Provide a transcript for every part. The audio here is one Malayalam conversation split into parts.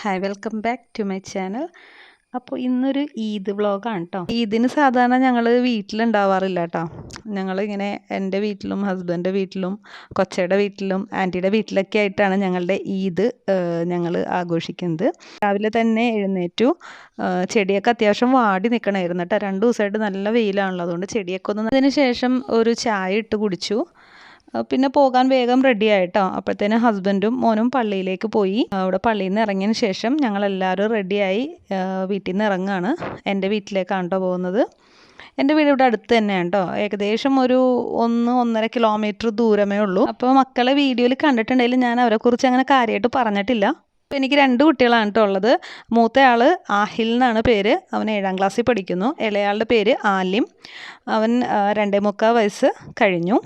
Hi welcome back to my channel അപ്പോൾ ഇന്നൊരു ഈദ് വ്ളോഗാണ് കേട്ടോ ഈദിന് സാധാരണ ഞങ്ങൾ വീട്ടിലുണ്ടാവാറില്ല കേട്ടോ ഞങ്ങൾ ഇങ്ങനെ എന്റെ വീട്ടിലും ഹസ്ബന്റെ വീട്ടിലും കൊച്ചയുടെ വീട്ടിലും ആന്റിയുടെ വീട്ടിലൊക്കെ ആയിട്ടാണ് ഞങ്ങളുടെ ഈദ് ഞങ്ങൾ ആഘോഷിക്കുന്നത്. രാവിലെ തന്നെ എഴുന്നേറ്റു. ചെടിയൊക്കെ അത്യാവശ്യം വാടി നിൽക്കണമായിരുന്നു കേട്ടോ രണ്ട് ദിവസമായിട്ട് നല്ല വെയിലാണല്ലോ അതുകൊണ്ട് ചെടിയൊക്കെ ഒന്ന് അതിന് ശേഷം ഒരു ചായ ഇട്ട് കുടിച്ചു. പിന്നെ പോകാൻ വേഗം റെഡി ആയിട്ടോ. അപ്പോഴത്തേന് ഹസ്ബൻഡും മോനും പള്ളിയിലേക്ക് പോയി. അവിടെ പള്ളിയിൽ നിന്ന് ഇറങ്ങിയതിന് ശേഷം ഞങ്ങളെല്ലാവരും റെഡിയായി വീട്ടിൽ നിന്ന് ഇറങ്ങുകയാണ് എന്റെ വീട്ടിലേക്കാണ് കേട്ടോ പോകുന്നത്. എന്റെ വീട് ഇവിടെ അടുത്ത് തന്നെയാണ് കേട്ടോ ഏകദേശം ഒരു ഒന്ന് ഒന്നര കിലോമീറ്റർ ദൂരമേ ഉള്ളൂ. അപ്പോൾ മക്കളെ വീഡിയോയിൽ കണ്ടിട്ടുണ്ടെങ്കിൽ ഞാൻ അവരെക്കുറിച്ച് അങ്ങനെ കാര്യമായിട്ട് പറഞ്ഞിട്ടില്ല. എനിക്ക് രണ്ട് കുട്ടികളാണ് കേട്ടോ ഉള്ളത്. മൂത്തയാൾ ആഹിൽ എന്നാണ് പേര്. അവൻ ഏഴാം ക്ലാസ്സിൽ പഠിക്കുന്നു. ഇളയാളുടെ പേര് ആലിം. അവൻ രണ്ടേ മുക്കാൽ വയസ്സ് കഴിഞ്ഞു.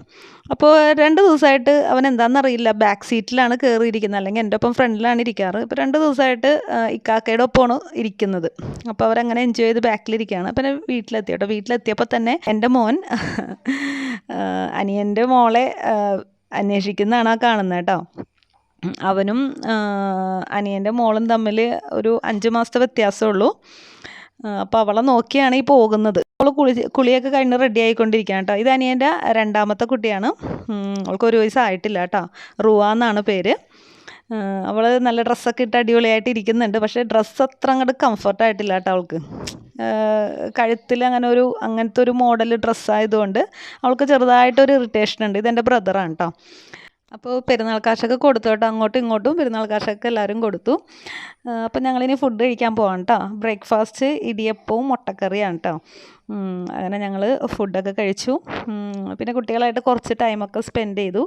അപ്പോൾ രണ്ട് ദിവസമായിട്ട് അവൻ എന്താണെന്നറിയില്ല ബാക്ക് സീറ്റിലാണ് കയറിയിരിക്കുന്നത് അല്ലെങ്കിൽ എന്റെ ഒപ്പം ഫ്രണ്ടിലാണ് ഇരിക്കാറ്. ഇപ്പോൾ രണ്ട് ദിവസമായിട്ട് ഇക്കാക്കയുടെ ഒപ്പമാണ് ഇരിക്കുന്നത്. അപ്പോൾ അവരങ്ങനെ എൻജോയ് ചെയ്ത് ബാക്കിലിരിക്കുകയാണ്. അപ്പം വീട്ടിലെത്തി കേട്ടോ വീട്ടിലെത്തിയപ്പോൾ തന്നെ എന്റെ മോൻ അനിയന്റെ മോളെ അന്വേഷിക്കുന്നതാണ് ആ കാണുന്നത് കേട്ടോ അവനും അനിയന്റെ മോളും തമ്മിൽ ഒരു അഞ്ച് മാസത്തെ വ്യത്യാസമേ ഉള്ളൂ അപ്പോൾ അവളെ നോക്കിയാണ് ഈ പോകുന്നത്. അവൾ കുളി കുളിയൊക്കെ കഴിഞ്ഞ് റെഡി ആയിക്കൊണ്ടിരിക്കുകയാണ് കേട്ടോ ഇത് അനിയന്റെ രണ്ടാമത്തെ കുട്ടിയാണ്. അവൾക്ക് ഒരു വയസ്സായിട്ടില്ല കേട്ടോ റുവ എന്നാണ് പേര്. അവൾ നല്ല ഡ്രസ്സൊക്കെ ഇട്ട് അടിപൊളിയായിട്ട് ഇരിക്കുന്നുണ്ട്. പക്ഷേ ഡ്രസ്സ് അത്ര അങ്ങോട്ട് കംഫർട്ടായിട്ടില്ല കേട്ടോ അവൾക്ക്. കഴുത്തിൽ അങ്ങനെ ഒരു അങ്ങനത്തെ ഒരു മോഡൽ ഡ്രസ്സായതുകൊണ്ട് അവൾക്ക് ചെറുതായിട്ടൊരു ഇറിറ്റേഷൻ ഉണ്ട്. ഇതെന്റെ ബ്രദറാണ് കേട്ടോ അപ്പോൾ പെരുന്നാൾ കാശൊക്കെ കൊടുത്തു കേട്ടോ. അങ്ങോട്ടും ഇങ്ങോട്ടും പെരുന്നാൾ കാശൊക്കെ എല്ലാവരും കൊടുത്തു. അപ്പോൾ ഞങ്ങളിനി ഫുഡ് കഴിക്കാൻ പോകാം കേട്ടോ ബ്രേക്ക്ഫാസ്റ്റ് ഇടിയപ്പവും മുട്ടക്കറിയാണ് കേട്ടോ അങ്ങനെ ഞങ്ങൾ ഫുഡൊക്കെ കഴിച്ചു. പിന്നെ കുട്ടികളായിട്ട് കുറച്ച് ടൈമൊക്കെ സ്പെൻഡ് ചെയ്തു.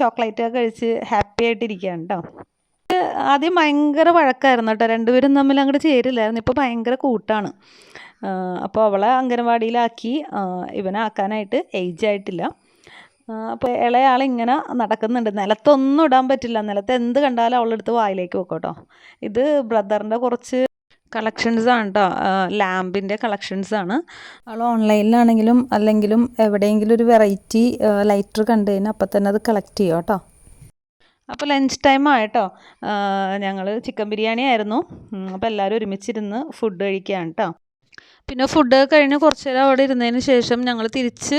ചോക്ലേറ്റൊക്കെ കഴിച്ച് ഹാപ്പി ആയിട്ടിരിക്കുകയാണ് കേട്ടോ ആദ്യം ഭയങ്കര വഴക്കായിരുന്നു കേട്ടോ രണ്ടുപേരും തമ്മിൽ അങ്ങോട്ട് ചേരില്ലായിരുന്നു. ഇപ്പോൾ ഭയങ്കര കൂട്ടാണ്. അപ്പോൾ അവളെ അംഗനവാടിയിലാക്കി ഇവനെ ആക്കാനായിട്ട് ഏജ് ആയിട്ടില്ല. അപ്പോൾ ഇളയാൾ ഇങ്ങനെ നടക്കുന്നുണ്ട്. നിലത്തൊന്നും ഇടാൻ പറ്റില്ല. നിലത്ത് എന്ത് കണ്ടാലും അവളെടുത്ത് വായിലേക്ക് വെക്കും കേട്ടോ ഇത് ബ്രദറിന്റെ കുറച്ച് കളക്ഷൻസ് ആണ് കേട്ടോ ലാമ്പിന്റെ കളക്ഷൻസ് ആണ്. അവൾ ഓൺലൈനിലാണെങ്കിലും അല്ലെങ്കിലും എവിടെയെങ്കിലും ഒരു വെറൈറ്റി ലൈറ്റർ കണ്ടു കഴിഞ്ഞാൽ അപ്പം തന്നെ അത് കളക്ട് ചെയ്യും കേട്ടോ അപ്പോൾ ലഞ്ച് ടൈം ആയിട്ടോ. ഞങ്ങൾ ചിക്കൻ ബിരിയാണി ആയിരുന്നു. അപ്പോൾ എല്ലാവരും ഒരുമിച്ചിരുന്ന് ഫുഡ് കഴിക്കുകയാണ് കേട്ടോ പിന്നെ ഫുഡ് കഴിഞ്ഞ് കുറച്ച് നേരം അവിടെ ഇരുന്നതിന് ശേഷം ഞങ്ങൾ തിരിച്ച്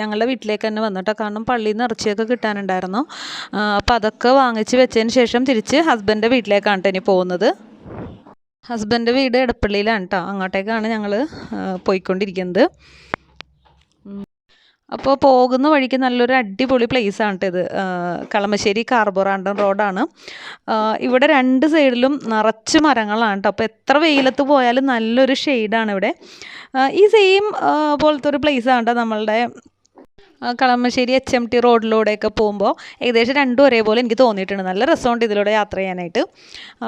ഞങ്ങളുടെ വീട്ടിലേക്ക് തന്നെ വന്നിട്ടോ കാരണം പള്ളിയിൽ നിന്ന് ഇറച്ചിയൊക്കെ കിട്ടാനുണ്ടായിരുന്നു. അപ്പോൾ അതൊക്കെ വാങ്ങിച്ച് വെച്ചതിന് ശേഷം തിരിച്ച് ഹസ്ബൻഡിന്റെ വീട്ടിലേക്കാണ് കേട്ടോ ഇനി പോകുന്നത്. ഹസ്ബന്റെ വീട് എടപ്പള്ളിയിലാണ് കേട്ടോ അങ്ങോട്ടേക്കാണ് ഞങ്ങൾ പോയിക്കൊണ്ടിരിക്കുന്നത്. അപ്പോൾ പോകുന്ന വഴിക്ക് നല്ലൊരു അടിപൊളി place ആണ് ഇത് കളമശ്ശേരി കാർബോറാണ്ടൻ റോഡാണ്. ഇവിടെ രണ്ട് സൈഡിലും നിറച്ച് മരങ്ങളാണ് കേട്ടോ അപ്പോൾ എത്ര വെയിലത്ത് പോയാലും നല്ലൊരു ഷെയ്ഡാണ് ഇവിടെ. ഈ സെയിം പോലത്തെ ഒരു ആണ് കേട്ടോ നമ്മളുടെ കളമശ്ശേരി എച്ച് എം ടി റോഡിലൂടെയൊക്കെ പോകുമ്പോൾ ഏകദേശം രണ്ടും ഒരേപോലെ എനിക്ക് തോന്നിയിട്ടുണ്ട്. നല്ല രസമുണ്ട് ഇതിലൂടെ യാത്ര ചെയ്യാനായിട്ട്.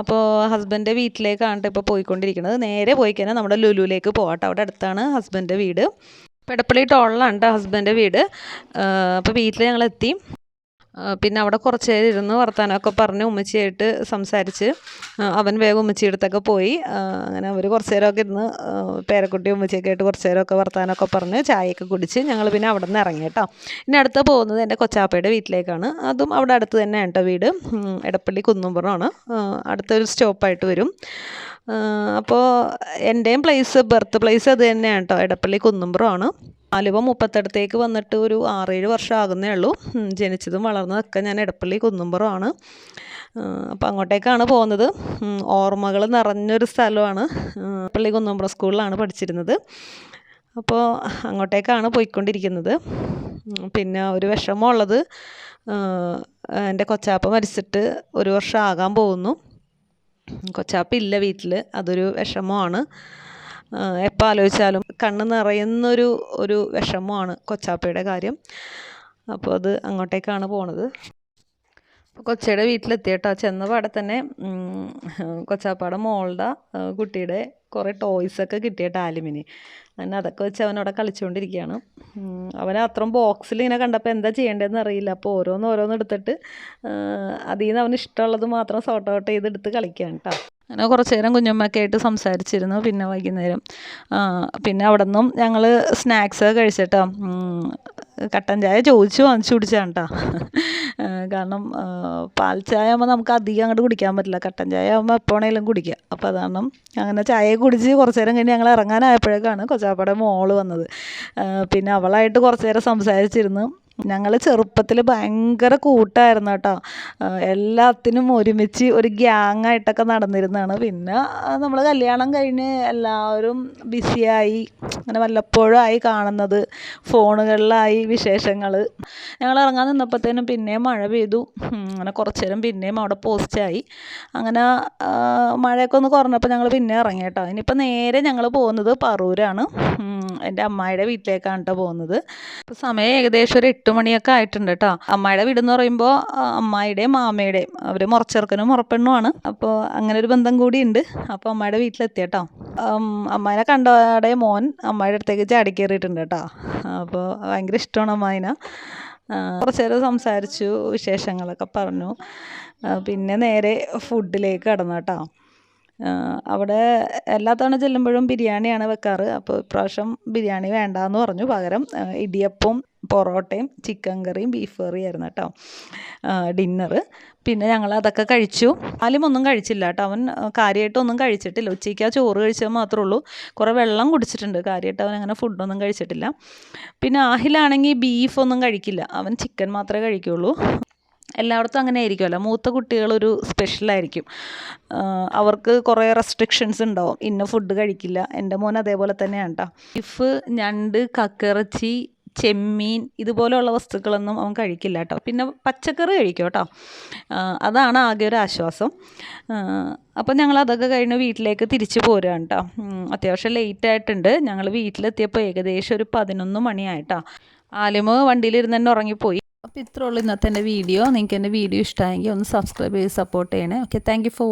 അപ്പോൾ ഹസ്ബൻഡിന്റെ വീട്ടിലേക്കാണ് ട്ടോ ഇപ്പോൾ പോയിക്കൊണ്ടിരിക്കുന്നത്. നേരെ പോയി കഴിഞ്ഞാൽ നമ്മുടെ ലുലുവിലേക്ക് പോകട്ടെ അവിടെ അടുത്താണ് ഹസ്ബൻഡിന്റെ വീട്. പെടപ്പള്ളി ടോളിലാണ് കേട്ടോ ഹസ്ബൻഡിന്റെ വീട്. അപ്പോൾ വീട്ടിൽ ഞങ്ങളെത്തി. ആ, പിന്നെ അവിടെ കുറച്ച് നേരം ഇരുന്ന് വർത്താനമൊക്കെ പറഞ്ഞ് ഉമ്മച്ചിയായിട്ട് സംസാരിച്ച് അവൻ വേഗം ഉമ്മച്ചിയുടെ പോയി. അങ്ങനെ അവർ കുറച്ച് നേരമൊക്കെ ഇരുന്ന് പേരക്കുട്ടി ഉമ്മച്ചിയൊക്കെ ആയിട്ട് കുറച്ച് നേരമൊക്കെ വർത്താനമൊക്കെ പറഞ്ഞ് ചായയൊക്കെ കുടിച്ച് ഞങ്ങൾ പിന്നെ അവിടെ നിന്ന് ഇറങ്ങി കേട്ടോ. ഇനി അടുത്ത് പോകുന്നത് എന്റെ കൊച്ചാപ്പയുടെ വീട്ടിലേക്കാണ്. അതും അവിടെ അടുത്ത് തന്നെയാണ് കേട്ടോ വീട്. എടപ്പള്ളി കുന്നുംപുറമാണ്. അടുത്തൊരു സ്റ്റോപ്പായിട്ട് വരും. അപ്പോൾ എന്റെയും പ്ലേസ് ബർത്ത് പ്ലേസ് അത് തന്നെയാണ് കേട്ടോ. എടപ്പള്ളി കുന്നുംപുറമാണ്. ആലുവ മുപ്പത്തടുത്തേക്ക് വന്നിട്ട് ഒരു ആറേഴ് വർഷം ആകുന്നേ ഉള്ളൂ ജനിച്ചതും വളർന്നതൊക്കെ ഞാൻ ഇടപ്പള്ളി കുന്നുംപുറമാണ്. അപ്പോൾ അങ്ങോട്ടേക്കാണ് പോകുന്നത്. ഓർമ്മകൾ നിറഞ്ഞൊരു സ്ഥലമാണ് ഇടപ്പള്ളി പള്ളി കുന്നുംപുറം സ്കൂളിലാണ് പഠിച്ചിരുന്നത്. അപ്പോൾ അങ്ങോട്ടേക്കാണ് പോയിക്കൊണ്ടിരിക്കുന്നത്. പിന്നെ ഒരു വിഷമമുള്ളത് എന്റെ കൊച്ചാപ്പ മരിച്ചിട്ട് ഒരു വർഷം ആകാൻ പോകുന്നു കൊച്ചാപ്പ ഇല്ല വീട്ടിൽ അതൊരു വിഷമമാണ്. എപ്പോൾ ആലോചിച്ചാലും കണ്ണ് നിറയുന്നൊരു ഒരു വിഷമമാണ് കൊച്ചാപ്പയുടെ കാര്യം. അപ്പോൾ അത് അങ്ങോട്ടേക്കാണ് പോണത്. കൊച്ചയുടെ വീട്ടിലെത്തിയിട്ടാ. ചെന്നപാടെ ചെന്ന തന്നെ കൊച്ചാപ്പയുടെ മോളുടെ കുട്ടിയുടെ കുറേ ടോയ്സൊക്കെ കിട്ടിയ ടാലിമിന് അങ്ങനെ അതൊക്കെ വെച്ച് അവനവിടെ കളിച്ചുകൊണ്ടിരിക്കുകയാണ് അവൻ അത്രയും ബോക്സിൽ ഇങ്ങനെ കണ്ടപ്പോൾ എന്താ ചെയ്യേണ്ടതെന്ന് അറിയില്ല. അപ്പോൾ ഓരോന്ന് ഓരോന്ന് എടുത്തിട്ട് അതിൽ നിന്ന് അവന് ഇഷ്ടമുള്ളത് മാത്രം സോർട്ട് ഔട്ട് ചെയ്ത് എടുത്ത് കളിക്കുകയാണ് കേട്ടോ അങ്ങനെ കുറച്ച് നേരം കുഞ്ഞമ്മയൊക്കെ ആയിട്ട് സംസാരിച്ചിരുന്നു പിന്നെ വൈകുന്നേരം. പിന്നെ അവിടെ നിന്നും ഞങ്ങൾ സ്നാക്സ് കഴിച്ചിട്ടോ. കട്ടൻ ചായ ചോദിച്ചു വാങ്ങിച്ചു കുടിച്ചതാണ് കേട്ടോ കാരണം പാൽ ചായ ആകുമ്പോൾ നമുക്ക് അധികം അങ്ങോട്ട് കുടിക്കാൻ പറ്റില്ല. കട്ടൻ ചായ ആകുമ്പോൾ എപ്പോൾ വേണേലും കുടിക്കുക അപ്പോൾ അതാണ് അങ്ങനെ ചായ കുടിച്ച് കുറച്ച് നേരം കഴിഞ്ഞ് ഞങ്ങൾ ഇറങ്ങാനായപ്പോഴേക്കാണ് കൊച്ചാപ്പയുടെ മോൾ വന്നത്. പിന്നെ അവളായിട്ട് കുറച്ച് നേരം സംസാരിച്ചിരുന്നു. ഞങ്ങൾ ചെറുപ്പത്തിൽ ഭയങ്കര കൂട്ടായിരുന്നു കേട്ടോ. എല്ലാത്തിനും ഒരുമിച്ച് ഒരു ഗ്യാങ് ആയിട്ടൊക്കെ നടന്നിരുന്നതാണ്. പിന്നെ നമ്മൾ കല്യാണം കഴിഞ്ഞ് എല്ലാവരും ബിസിയായി അങ്ങനെ വല്ലപ്പോഴും ആയി കാണുന്നത് ഫോണുകളിലായി വിശേഷങ്ങൾ ഞങ്ങൾ ഇറങ്ങാൻ നിന്നപ്പോഴത്തേനും പിന്നെയും മഴ പെയ്തു. അങ്ങനെ കുറച്ച് നേരം പിന്നെയും അവിടെ പോസ്റ്റായി അങ്ങനെ മഴയൊക്കെ ഒന്ന് കുറഞ്ഞപ്പോൾ ഞങ്ങൾ പിന്നെ ഇറങ്ങി കേട്ടോ. ഇനിയിപ്പോൾ നേരെ ഞങ്ങൾ പോകുന്നത് പറൂരാണ്. എന്റെ അമ്മായിയുടെ വീട്ടിലേക്കാണ് കേട്ടോ പോകുന്നത്. ഇപ്പോൾ സമയം ഏകദേശം ഒരു എട്ട് മണിയൊക്കെ ആയിട്ടുണ്ട് കേട്ടോ അമ്മായിയുടെ എന്ന് പറയുമ്പോൾ അമ്മായിയുടെയും മാമയുടെയും അവർ മുറച്ചെറുക്കനും മുറപ്പെണ്ണുമാണ് അപ്പോൾ അങ്ങനെ ഒരു ബന്ധം കൂടി ഉണ്ട് അപ്പോൾ അമ്മായിയുടെ വീട്ടിലെത്തി കേട്ടോ അമ്മായിനെ കണ്ടപാടെ മോൻ അമ്മായിയുടെ അടുത്തേക്ക് ചാടി കയറിയിട്ടുണ്ട് കേട്ടോ അപ്പോൾ ഭയങ്കര ഇഷ്ടമാണ് അമ്മായിനെ. കുറച്ച് നേരം സംസാരിച്ചു വിശേഷങ്ങളൊക്കെ പറഞ്ഞു. പിന്നെ നേരെ ഫുഡിലേക്ക് കടന്നു കേട്ടോ അവിടെ എല്ലാ തവണ ചെല്ലുമ്പോഴും ബിരിയാണിയാണ് വെക്കാറ്. അപ്പോൾ ഇപ്രാവശ്യം ബിരിയാണി വേണ്ടാന്ന് പറഞ്ഞു. പകരം ഇടിയപ്പവും പൊറോട്ടയും ചിക്കൻ കറിയും ബീഫ് കറിയും ആയിരുന്നു കേട്ടോ ഡിന്നറ്. പിന്നെ ഞങ്ങൾ അതൊക്കെ കഴിച്ചു. ആലുമൊന്നും കഴിച്ചില്ല കേട്ടോ. അവൻ കാര്യമായിട്ടൊന്നും കഴിച്ചിട്ടില്ല. ഉച്ചയ്ക്ക് ആ ചോറ് കഴിച്ചത് മാത്രമേ ഉള്ളൂ. കുറേ വെള്ളം കുടിച്ചിട്ടുണ്ട്. കാര്യമായിട്ട് അവൻ അങ്ങനെ ഫുഡൊന്നും കഴിച്ചിട്ടില്ല. പിന്നെ ആഹിലാണെങ്കിൽ ബീഫൊന്നും കഴിക്കില്ല. അവൻ ചിക്കൻ മാത്രമേ കഴിക്കുകയുള്ളൂ എല്ലായിടത്തും അങ്ങനെ ആയിരിക്കുമല്ലോ മൂത്ത കുട്ടികളൊരു സ്പെഷ്യലായിരിക്കും അവർക്ക് കുറേ റെസ്ട്രിക്ഷൻസ് ഉണ്ടാവും. ഇന്ന ഫുഡ് കഴിക്കില്ല. എന്റെ മോൻ അതേപോലെ തന്നെയാണ് കേട്ടോ ബീഫ് ഞണ്ട് കക്കിറച്ചി ചെമ്മീൻ ഇതുപോലെയുള്ള വസ്തുക്കളൊന്നും അവൻ കഴിക്കില്ല കേട്ടോ പിന്നെ പച്ചക്കറി കഴിക്കും കേട്ടോ അതാണ് ആകെ ഒരു ആശ്വാസം. അപ്പം ഞങ്ങൾ അതൊക്കെ കഴിഞ്ഞ് വീട്ടിലേക്ക് തിരിച്ചു പോരുകയാണ് കേട്ടോ അത്യാവശ്യം ലേറ്റ് ആയിട്ടുണ്ട്. ഞങ്ങൾ വീട്ടിലെത്തിയപ്പോൾ ഏകദേശം ഒരു പതിനൊന്ന് മണിയായിട്ടോ ആലിമ് വണ്ടിയിലിരുന്ന് തന്നെ ഉറങ്ങിപ്പോയി. അപ്പോൾ ഇത്രയുള്ളൂ ഇന്നത്തെ എന്റെ വീഡിയോ. നിങ്ങൾക്ക് എന്റെ വീഡിയോ ഇഷ്ടമായെങ്കിൽ ഒന്ന് സബ്സ്ക്രൈബ് ചെയ്ത് സപ്പോർട്ട് ചെയ്യണേ. Okay thank for